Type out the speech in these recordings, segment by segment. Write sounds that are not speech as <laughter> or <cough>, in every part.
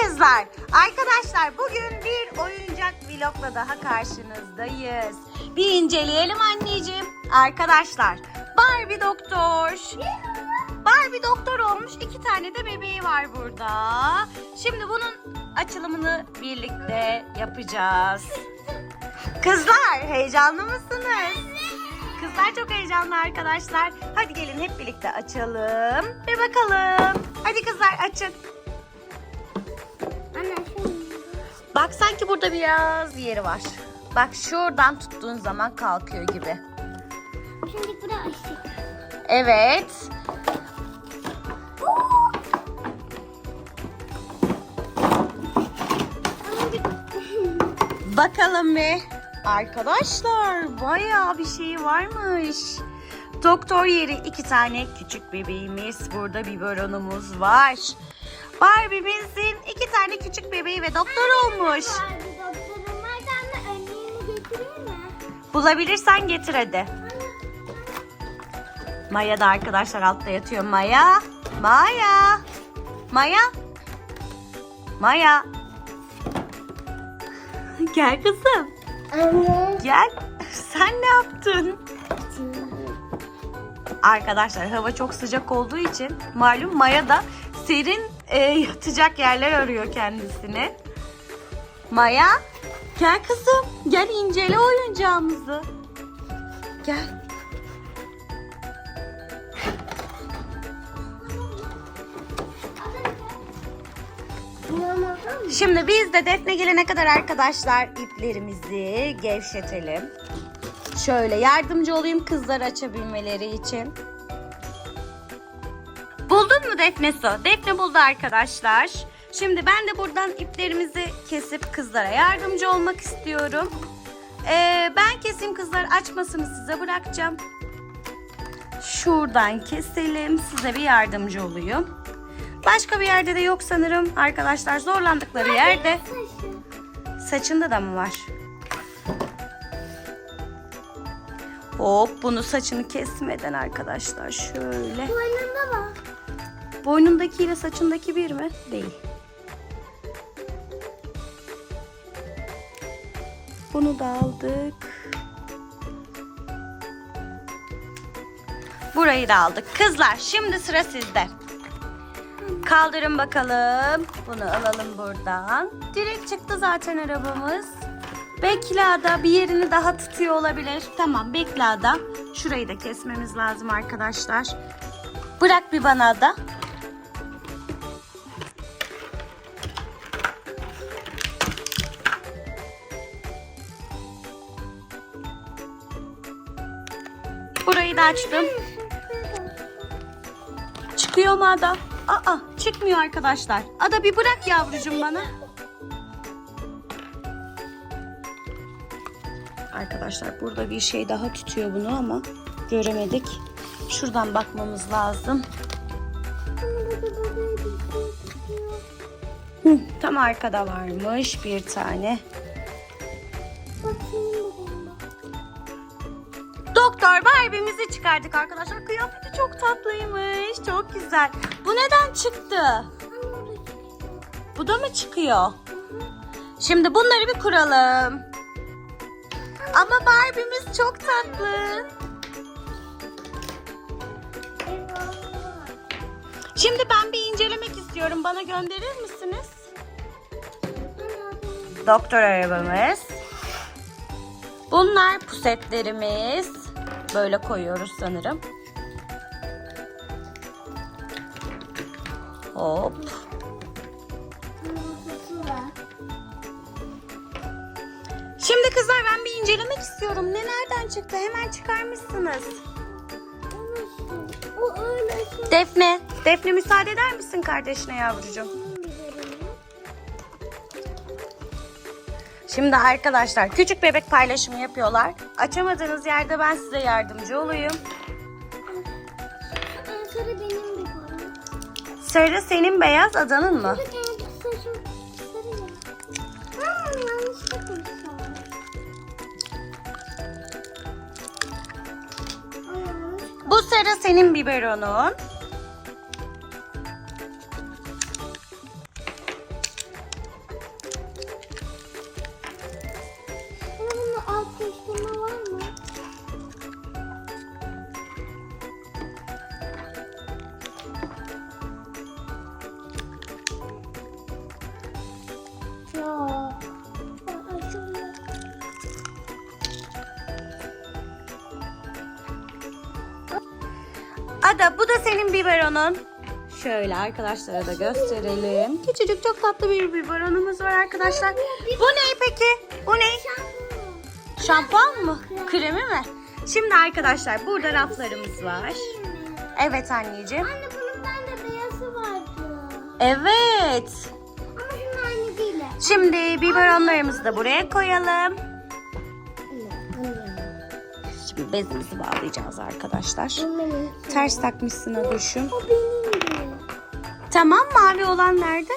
kızlar. Arkadaşlar bugün bir oyuncak vlogla daha karşınızdayız. Bir inceleyelim anneciğim. Arkadaşlar Barbie doktor. Barbie doktor olmuş. iki tane de bebeği var burada. Şimdi bunun açılımını birlikte yapacağız. Kızlar heyecanlı mısınız? Kızlar çok heyecanlı arkadaşlar. Hadi gelin hep birlikte açalım ve bakalım. Hadi kızlar açın. Bak sanki burada biraz yeri var. Bak şuradan tuttuğun zaman kalkıyor gibi. Şimdi buraya açtık. Evet. Bakalım bir. Arkadaşlar bayağı bir şey varmış. Doktor yeri iki tane küçük bebeğimiz. Burada biberonumuz var. Barbie'mizin iki tane küçük bebeği ve doktor olmuş. Barbie de önlüğünü getireyim mi? Bulabilirsen getir hadi. Maya da arkadaşlar altta yatıyor. Maya. Maya. Maya. Maya. <laughs> Gel kızım. Anne. Gel. Sen ne yaptın? Arkadaşlar hava çok sıcak olduğu için malum Maya da serin e, yatacak yerler arıyor kendisine. Maya gel kızım gel incele oyuncağımızı. Gel. Şimdi biz de Defne gelene kadar arkadaşlar iplerimizi gevşetelim. Şöyle yardımcı olayım kızlar açabilmeleri için. Defne Su? Defne buldu arkadaşlar. Şimdi ben de buradan iplerimizi kesip kızlara yardımcı olmak istiyorum. Ee, ben keseyim kızlar açmasını size bırakacağım. Şuradan keselim size bir yardımcı olayım. Başka bir yerde de yok sanırım arkadaşlar zorlandıkları yerde. Saçında da mı var? Hop bunu saçını kesmeden arkadaşlar şöyle. Boynunda var. Boynundakiyle saçındaki bir mi? Değil. Bunu da aldık. Burayı da aldık. Kızlar şimdi sıra sizde. Kaldırın bakalım. Bunu alalım buradan. Direkt çıktı zaten arabamız. Bekle Ada bir yerini daha tutuyor olabilir. Tamam bekle Ada. Şurayı da kesmemiz lazım arkadaşlar. Bırak bir bana Ada. Da açtım. Çıkıyor mu Ada? Aa çıkmıyor arkadaşlar. Ada bir bırak yavrucuğum bana. Arkadaşlar burada bir şey daha tutuyor bunu ama göremedik. Şuradan bakmamız lazım. Hı, tam arkada varmış bir tane. Doktor Barbie'mizi çıkardık arkadaşlar. Kıyafeti çok tatlıymış. Çok güzel. Bu neden çıktı? Bu da mı çıkıyor? Şimdi bunları bir kuralım. Ama Barbie'miz çok tatlı. Şimdi ben bir incelemek istiyorum. Bana gönderir misiniz? Doktor arabamız. Bunlar pusetlerimiz. Böyle koyuyoruz sanırım. Hop. Şimdi kızlar ben bir incelemek istiyorum. Ne nereden çıktı? Hemen çıkarmışsınız. Şey. Defne, Defne müsaade eder misin kardeşine yavrucuğum? Şimdi arkadaşlar küçük bebek paylaşımı yapıyorlar. Açamadığınız yerde ben size yardımcı olayım. Sarı benim boyum. Sarı senin beyaz adanın mı? Bu sarı senin biberonun. Ada bu da senin biberonun. Şöyle arkadaşlara da gösterelim. Küçücük çok tatlı bir biberonumuz var arkadaşlar. Bu ne peki? Bu ne? Şampuan mı? Kremi mi? Şimdi arkadaşlar burada raflarımız var. Evet anneciğim. Anne bunun bende beyazı vardı. Evet. Ama şunun aynı değil. Şimdi biberonlarımızı da buraya koyalım. Şimdi bezimizi bağlayacağız arkadaşlar. Ters takmışsın Adoş'um. Tamam mavi olan nerede?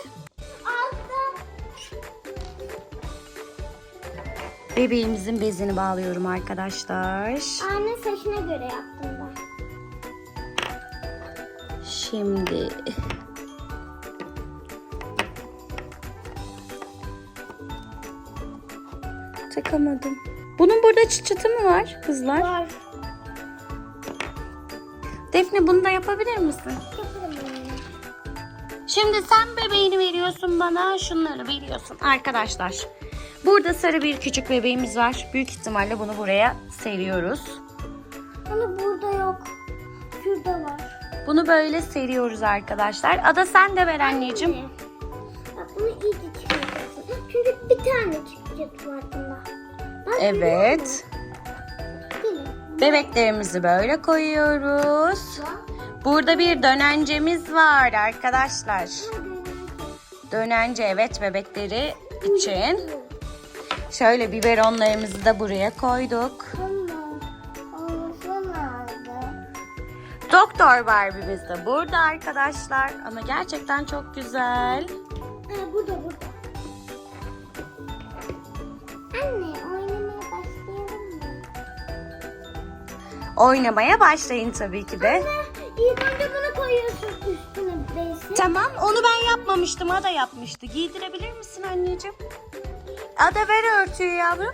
Bebeğimizin bezini bağlıyorum arkadaşlar. Anne saçına göre yaptım ben. Şimdi takamadım. Bunun burada çıt çıtı mı var kızlar? Var. Defne bunu da yapabilir misin? Şimdi sen bebeğini veriyorsun bana, şunları veriyorsun arkadaşlar. Burada sarı bir küçük bebeğimiz var. Büyük ihtimalle bunu buraya seriyoruz. Anne burada yok. Şurada var. Bunu böyle seriyoruz arkadaşlar. Ada sen de ver anneciğim. Anne, Bak bunu iyice çıkaracaksın. Çünkü bir tane çıkacak var bunda. Evet. Bebeklerimizi böyle koyuyoruz. Burada bir dönencemiz var arkadaşlar. Dönence evet bebekleri için. Şöyle biberonlarımızı da buraya koyduk. Doktor Barbie'miz de burada arkadaşlar. Ama gerçekten çok güzel. Burada burada. Oynamaya başlayın tabii ki de. Anne ilk önce bunu koyuyorsun üstüne bezi. Tamam onu ben yapmamıştım. Ada yapmıştı. Giydirebilir misin anneciğim? Ada ver örtüyü yavrum.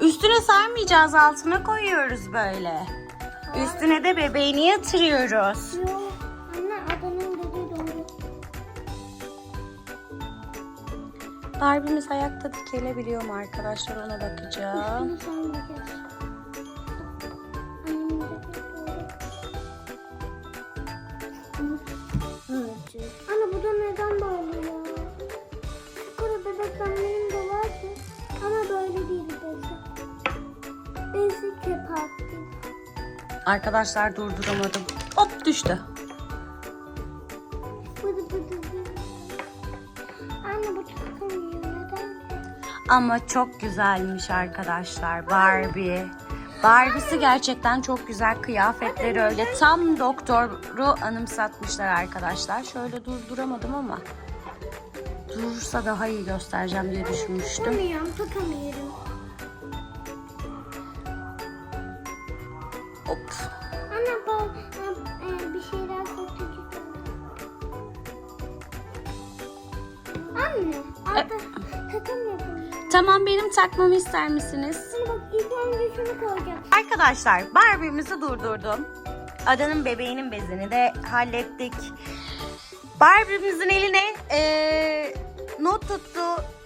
Üstüne sarmayacağız altına koyuyoruz böyle. Üstüne de bebeğini yatırıyoruz. Yok. Barbie'miz ayakta dikelebiliyor mu arkadaşlar ona bakacağım. Anne bu da neden böyle ya? Şu kara bebek benim de vardı. Ama böyle değil bezi. Bezi çöpe attım. Arkadaşlar durduramadım. Hop düştü. Ama çok güzelmiş arkadaşlar Barbie. Barbie'si gerçekten çok güzel. Kıyafetleri öyle tam doktoru anımsatmışlar arkadaşlar. Şöyle durduramadım ama. Durursa daha iyi göstereceğim diye düşünmüştüm. Takamıyorum, takamıyorum. Hop. Ben e, bir şeyler satacağım. Anne, arada takım yapalım. Tamam benim takmamı ister misiniz? Anne bak ilk önce şunu koyacağım. Arkadaşlar Barbie'mizi durdurdum. Adanın bebeğinin bezini de hallettik. Barbie'mizin eline eee, not tuttu.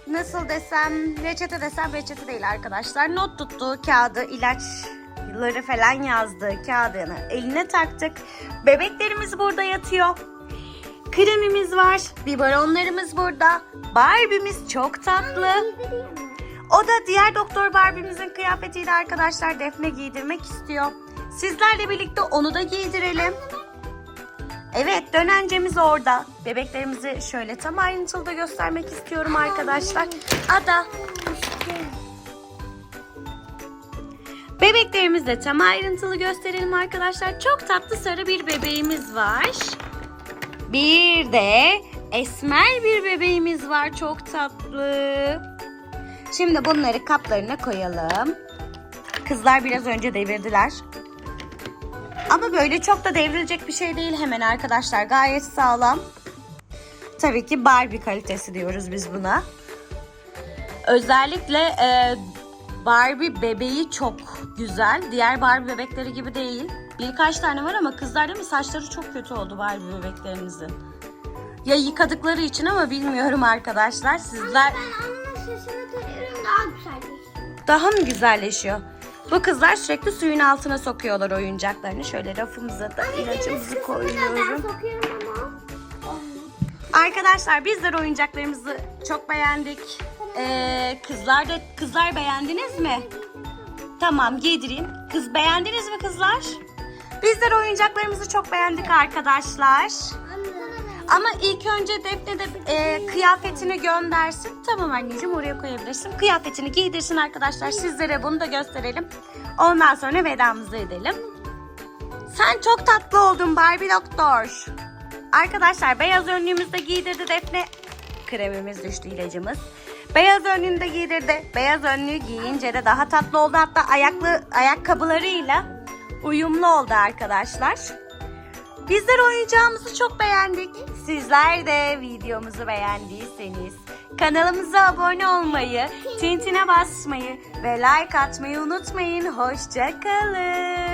Nasıl desem reçete desem reçete değil arkadaşlar. Not tuttu kağıdı ilaçları falan yazdı kağıdını eline taktık. Bebeklerimiz burada yatıyor. Kremimiz var. Biberonlarımız burada. Barbie'miz çok tatlı. O da diğer Doktor Barbie'mizin kıyafetiyle arkadaşlar Defne giydirmek istiyor. Sizlerle birlikte onu da giydirelim. Evet dönencemiz orada. Bebeklerimizi şöyle tam ayrıntılı da göstermek istiyorum arkadaşlar. Ada bebeklerimizi de tam ayrıntılı gösterelim arkadaşlar. Çok tatlı sarı bir bebeğimiz var. Bir de esmer bir bebeğimiz var çok tatlı. Şimdi bunları kaplarına koyalım. Kızlar biraz önce devirdiler. Ama böyle çok da devrilecek bir şey değil hemen arkadaşlar. Gayet sağlam. Tabii ki Barbie kalitesi diyoruz biz buna. Özellikle e, Barbie bebeği çok güzel. Diğer Barbie bebekleri gibi değil. Birkaç tane var ama kızlar değil mi saçları çok kötü oldu Barbie bebeklerinizin. Ya yıkadıkları için ama bilmiyorum arkadaşlar. Sizler Ben annemin sesini takıyorum daha güzelleşiyor. daha mı güzelleşiyor? Bu kızlar sürekli suyun altına sokuyorlar oyuncaklarını. Şöyle rafımıza da ilacımızı koyuyorum. Arkadaşlar bizler oyuncaklarımızı çok beğendik. Ee, kızlar da kızlar beğendiniz mi? Tamam giydireyim. Kız beğendiniz mi kızlar? Bizler oyuncaklarımızı çok beğendik arkadaşlar. Ama ilk önce Defne de e, kıyafetini göndersin. Tamam anneciğim oraya koyabilirsin. Kıyafetini giydirsin arkadaşlar. Sizlere bunu da gösterelim. Ondan sonra vedamızı edelim. Sen çok tatlı oldun Barbie Doktor. Arkadaşlar beyaz önlüğümüzü de giydirdi Defne. Kremimiz düştü ilacımız. Beyaz önlüğünü de giydirdi. Beyaz önlüğü giyince de daha tatlı oldu. Hatta ayaklı ayakkabılarıyla uyumlu oldu arkadaşlar. Bizler oyuncağımızı çok beğendik. Sizler de videomuzu beğendiyseniz kanalımıza abone olmayı, tintine basmayı ve like atmayı unutmayın. Hoşçakalın.